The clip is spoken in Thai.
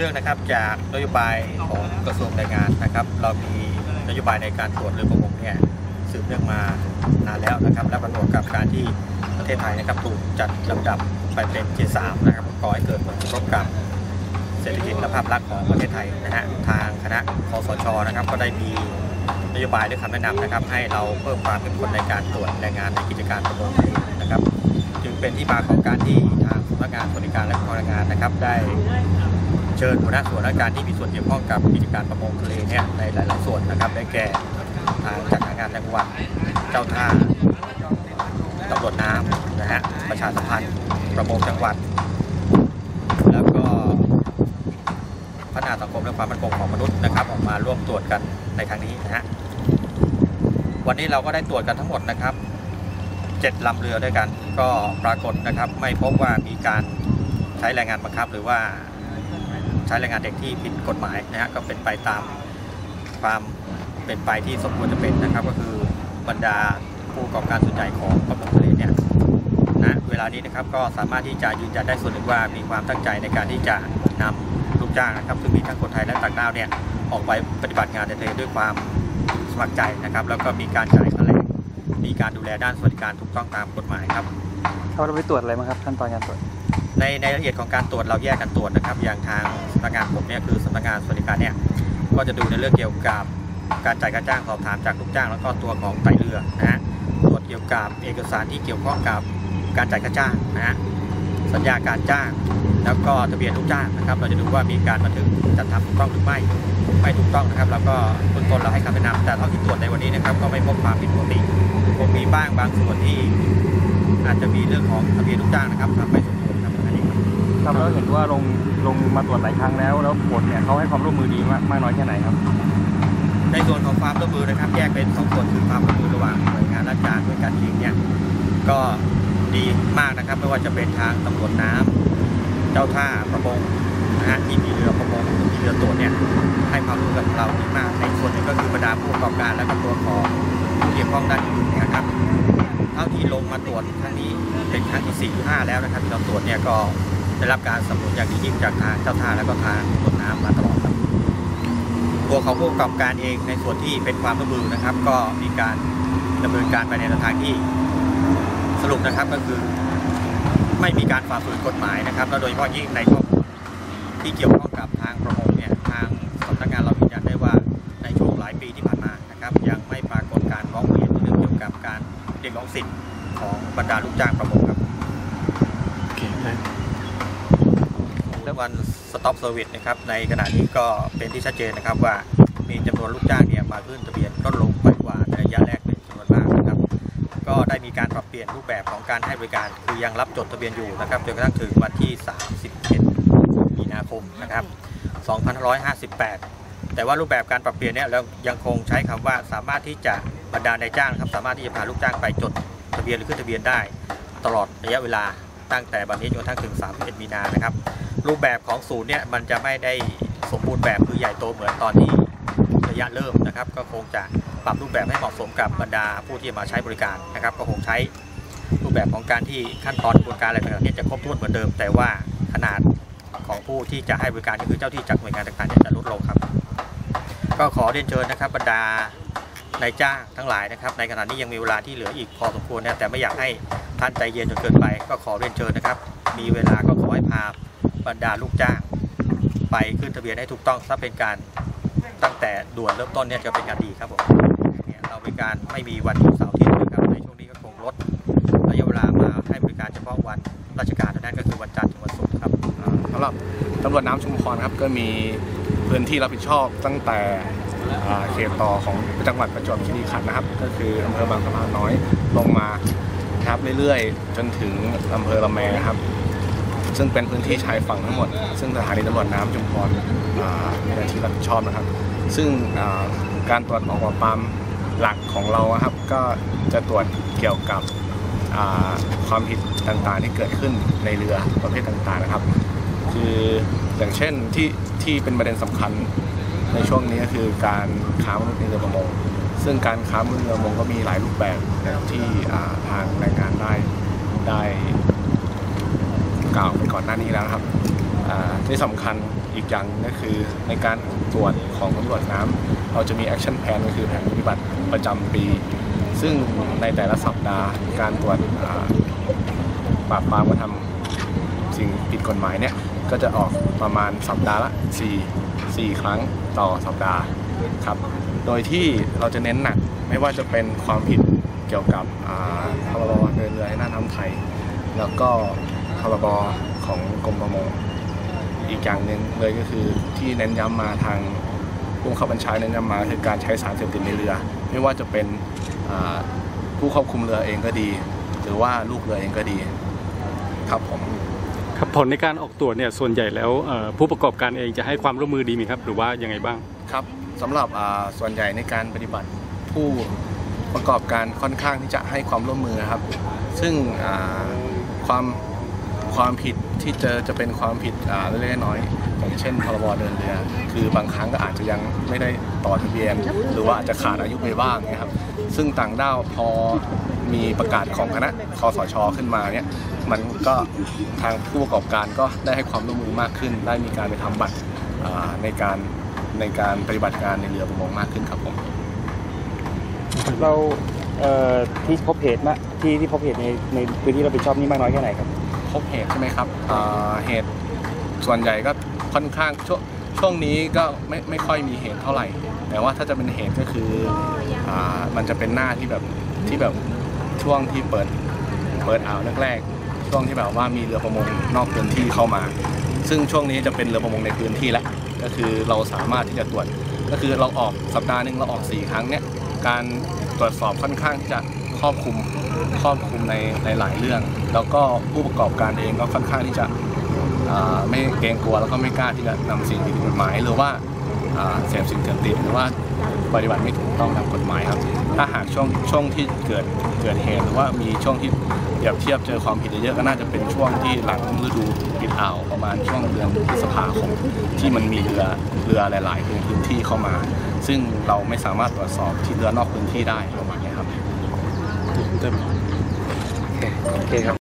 เนื่องนะครับจากนโยบายของกระทรวงแรงงานนะครับ เรามีนโยบายในการตรวจเรือประมงเนี่ยสืบเนื่องมานานแล้วนะครับ และประกอบกับการที่ประเทศไทยนะครับถูกจัดลำดับไปเป็นเจสามนะครับก่อให้เกิดผลกระทบกับเศรษฐกิจและภาพลักษณ์ของประเทศไทยนะฮะทางคณะคอสชนะครับ ก็ได้มีนโยบายหรือคำแนะนำนะครับ ให้เราเพิ่มความเข้มข้นในการตรวจแรงงานในกิจการประมงนะครับ จึงเป็นที่มาของการที่ทางสำนักงานสวัสดิการและพนักงานนะครับ ได้ เชิญหัวหน้าส่วนราชการที่มีส่วนเกี่ยวข้องกับกิจการประมงทะเลเนี่ยในหลาย ๆ ส่วนนะครับได้แก่ทางจัดหางานจังหวัดเจ้าท่าตำรวจน้ำนะฮะประชาสัมพันธ์ประมงจังหวัด แล้วก็พัฒนาสังคมและความมั่นคงของมนุษย์นะครับ ออกมาร่วมตรวจกันในครั้งนี้นะฮะวันนี้เราก็ได้ตรวจกันทั้งหมดนะครับเจ็ดลำเรือด้วยกัน ก็ปรากฏนะครับ ไม่พบว่ามีการใช้แรงงานบังคับหรือว่า ใช้แรงงานเด็กที่ผิดกฎหมายนะฮะก็เป็นไปตามความเป็นไปที่สมควรจะเป็นนะครับ ก็คือบรรดาผู้ประกอบการส่วนใหญ่ของประมงทะเลเนี่ยนะเวลานี้นะครับก็สามารถที่จะยืนยันได้ส่วนหนึ่งว่ามีความตั้งใจในการที่จะนำลูกจ้างนะครับซึ่งมีทั้งคนไทยและต่างด้าวเนี่ยออกไปปฏิบัติงานในทะเลด้วยความสมัครใจนะครับ แล้วก็มีการจ่ายค่าแรงมีการดูแลด้านสวัสดิการถูกต้องตามกฎหมายครับเขาเราไปตรวจอะไรบ้งครับขั้นตอนการตรวจ ในในรายละเอียดของการตรวจเราแยกกันตรวจนะครับ อย่างทางสำนักงานผมเนี่ยคือสำนักงานสวัสดิการเนี่ยก็จะดูในเรื่องเกี่ยวกับการจ่ายค่าจ้างสอบถามจากลูกจ้าง แล้วก็ตัวของไตเรือนะฮะตรวจเกี่ยวกับเอกสารที่เกี่ยวข้องกับการจ่ายค่าจ้างนะฮะสัญญาการจ้าง แล้วก็ทะเบียนลูกจ้างนะครับ เราจะดูว่ามีการบันทึกจัดทำถูกต้องหรือไม่ไม่ถูกต้องนะครับ แล้วก็เบื้องต้นเราให้คำแนะนำแต่เท่าที่ตรวจในวันนี้นะครับ ก็ไม่พบความผิดปกติคงมีบ้างบางส่วนที่อาจจะมีเรื่องของทะเบียนลูกจ้างนะครับทำไม่สม ครับครับแล้วเห็นว่าลงลงมาตรวจหลายครั้งแล้วแล้วผลเนี่ยเขาให้ความร่วมมือดีมากมากน้อยแค่ไหนครับ ในส่วนของความร่วมมือนะครับ แยกเป็นสองส่วนคือความร่วมมือระหว่างหน่วยงานราชการด้วยกันเองเนี่ยก็ดีมากนะครับ ไม่ว่าจะเป็นทางตำรวจน้ำเจ้าท่าประมงนะฮะที่มีเรือประมงมีเรือตรวจเนี่ยให้ความร่วมมือกับเราดีมาก ในส่วนหนึ่งก็คือบรรดาผู้ประกอบการและก็ตัวของผู้เกี่ยวข้องด้านอื่นเนี่ยนะครับเท่าที่ลงมาตรวจครั้งนี้เป็นครั้งที่4หรือ5แล้วนะครับที่เราตรวจเนี่ยก็ ได้รับการสนับสนุนอย่างดียิ่งจากทางเจ้าท่าและก็ทางตำรวจน้ำมาตลอดครับตัวของผู้ประกอบการเองในส่วนที่เป็นความร่วมมือนะครับ ก็มีการดำเนินการไปในทางที่สรุปนะครับก็คือไม่มีการฝ่าฝืนกฎหมายนะครับและโดยเฉพาะยิ่งในข้อที่เกี่ยวข้องกับทางประมงเนี่ยทางสำนักงานเรายืนยันได้ว่าในช่วงหลายปีที่ผ่านมานะครับยังไม่ปรากฏการร้องเรียนในเรื่องเกี่ยวกับการเรียกร้องสิทธิ์ของบรรดาลูกจ้างประมงครับ โอเค และ วันสต็อปเซอร์วิสนะครับในขณะนี้ก็เป็นที่ชัดเจนนะครับว่ามีจำนวนลูกจ้างเนี่ยมาขึ้นทะเบียนลดลงไปกว่าในระยะแรกเป็นจำนวนมากนะครับ ก็ได้มีการปรับเปลี่ยนรูปแบบของการให้บริการคือยังรับจดทะเบียนอยู่นะครับจนกระทั่งถึงวันที่ 31 มีนาคมนะครับ 2558 แต่ว่ารูปแบบการปรับเปลี่ยนเนี่ยเรายังคงใช้คำว่าสามารถที่จะบรรดาในจ้างครับสามารถที่จะพาลูกจ้างไปจดทะเบียนหรือขึ้นทะเบียนได้ ตลอดระยะเวลาตั้งแต่บัดนี้จนกระทั่งถึง 31 มีนานะครับ รูปแบบของศูนย์เนี่ยมันจะไม่ได้สมบูรณ์แบบคือใหญ่โตเหมือนตอนที่ระยะเริ่มนะครับ ก็คงจะปรับรูปแบบให้เหมาะสมกับบรรดาผู้ที่มาใช้บริการนะครับ ก็คงใช้รูปแบบของการที่ขั้นตอนกระบวนการอะไรต่างๆเนี่ยจะครบถ้วนเหมือนเดิม แต่ว่าขนาดของผู้ที่จะให้บริการก็คือเจ้าที่จากหน่วยงานต่างๆเนี่ยจะลดลงครับ ก็ขอเรียนเชิญนะครับบรรดานายจ้างทั้งหลายนะครับในขณะนี้ยังมีเวลาที่เหลืออีกพอสมควรนะแต่ไม่อยากให้ท่านใจเย็นจนเกินไป ก็ขอเรียนเชิญนะครับ มีเวลาก็ขอ บรรดาลูกจ้าง ไปขึ้นทะเบียนให้ถูกต้องถ้าเป็นการตั้งแต่ด่วนเริ่มต้นเนี่ยจะเป็นการดีครับผมเนี่ยเราเป็นการไม่มีวันหยุดเสาร์อาทิตย์นะครับในช่วงนี้ก็คงลดระยะเวลามาให้บริการเฉพาะวันราชการเท่านั้นก็คือวันจันทร์ถึงวันศุกร์ครับสำหรับตำรวจน้ำชุมพรครับก็มีพื้นที่รับผิดชอบตั้งแต่เขตต่อของจังหวัดประจวบคีรีขันธ์นะครับ ก็คืออำเภอบางสะพานน้อยลงมาครับเรื่อยๆ จนถึงอำเภอละแมครับ ซึ่งเป็นพื้นที่ชายฝั่งทั้งหมด ซึ่งสถานีตำรวจน้ำชุมพรมีหน้าที่รับผิดชอบนะครับ ซึ่งการตรวจของปราปรามหลักของเราครับก็จะตรวจเกี่ยวกับความผิดต่างๆที่เกิดขึ้นในเรือประเภทต่างๆนะครับ คืออย่างเช่นที่ที่เป็นประเด็นสำคัญในช่วงนี้ก็คือการค้ามนุษย์ในเรือประมง ซึ่งการค้ามนุษย์เรือประมงก็มีหลายรูปแบบที่ทางแรงงานได้ได้ กล่าวไปก่อนหน้านี้แล้วนะครับอ่าที่สำคัญอีกอย่างก็คือในการตรวจของตำรวจน้ำเราจะมีแอคชั่นแ n นก็คือแผนปฏิบัติประจำปี ซึ่งในแต่ละสัปดาห์การตรวจอ่าปราบปรามกระทำสิ่งผิดกฎหมายเนี่ยก็จะออกประมาณสัปดาห์ละ 4 4 ครั้งต่อสัปดาห์ครับ โดยที่เราจะเน้นหนักไม่ว่าจะเป็นความผิดเกี่ยวกับอ่าพรบเดินเรือให้หน้าน้ำไทย แล้วก็ พรบของกรมประมงอีกอย่างหนึ่งเลยก็คือที่เน้นย้ำมาทางผู้บังคับบัญชาเน้นย้ำมาคือการใช้สารเสพติดในเรือ ไม่ว่าจะเป็นอ่าผู้ควบคุมเรือเองก็ดี หรือว่าลูกเรือเองก็ดี ครับผมครับผลในการออกตรวจเนี่ยส่วนใหญ่แล้วเอ่อผู้ประกอบการเองจะให้ความร่วมมือดีไหมครับ หรือว่ายังไงบ้างครับสำหรับอ่าส่วนใหญ่ในการปฏิบัติผู้ประกอบการค่อนข้างที่จะให้ความร่วมมือครับ ซึ่งอ่าความ ความผิดที่เจอจะเป็นความผิดเล็กๆน้อยๆอย่างเช่นพรบเดินเรือ คือบางครั้งก็อาจจะยังไม่ได้ต่อทะเบียน หรือว่าอาจจะขาดอายุไปบ้างนะครับซึ่งต่างด้าวพอมีประกาศของคณะคอสช ขึ้นมาเนี่ยมันก็ทางผู้ประกอบการก็ได้ให้ความร่วมมือมากขึ้น ได้มีการไปทำบัตรในการในการปฏิบัติการในเรือประมงมากขึ้นครับผมเราเที่พบเหตุมาที่ที่พบเหตุในในพื้นที่เราผิดชอบนี่มากน้อยแค่ไหนครับ พบเหตุใช่ไหมครับเหตุส่วนใหญ่ก็ค่อนข้างช่วงช่วงนี้ก็ไม่ไม่ค่อยมีเหตุเท่าไหร่ แต่ว่าถ้าจะเป็นเหตุก็คืออมันจะเป็นหน้าที่แบบที่แบบช่วงที่เปิดเปิดอ่าวแรกๆช่วงที่แบบว่ามีเรือประมงนอกพื้นที่เข้ามา ซึ่งช่วงนี้จะเป็นเรือประมงในพื้นที่แล้วก็คือเราสามารถที่จะตรวจ ก็คือเราออกสัปดาห์หนึ่งเราออก 4 ครั้งเนี่ยการตรวจสอบค่อนข้างจะครอบคลุม ครอบคลุมในในหลายเรื่อง แล้วก็ผู้ประกอบการเองก็ค่อนข้างที่จะไม่เกรงกลัวแล้วก็ไม่กล้าที่จะนำสิ่งผิดกฎหมายหรือว่าเสพสิ่งเกินติดหรือว่าปฏิบัติไม่ถูกต้องตามกฎหมายครับ ถ้าหากช่วงช่วงที่เกิดเกิดเหตุหรือว่ามีช่วงที่เปรียบเทียบเจอความผิดเยอะก็น่าจะเป็นช่วงที่หลังฤดูปิดอ่าวประมาณช่วงเดือนพฤษภาคมที่มันมีเรือเรือหลาย ๆ พื้นที่เข้ามา ซึ่งเราไม่สามารถตรวจสอบที่เรือนอกพื้นที่ได้ประมาณ ครับโอเคครับ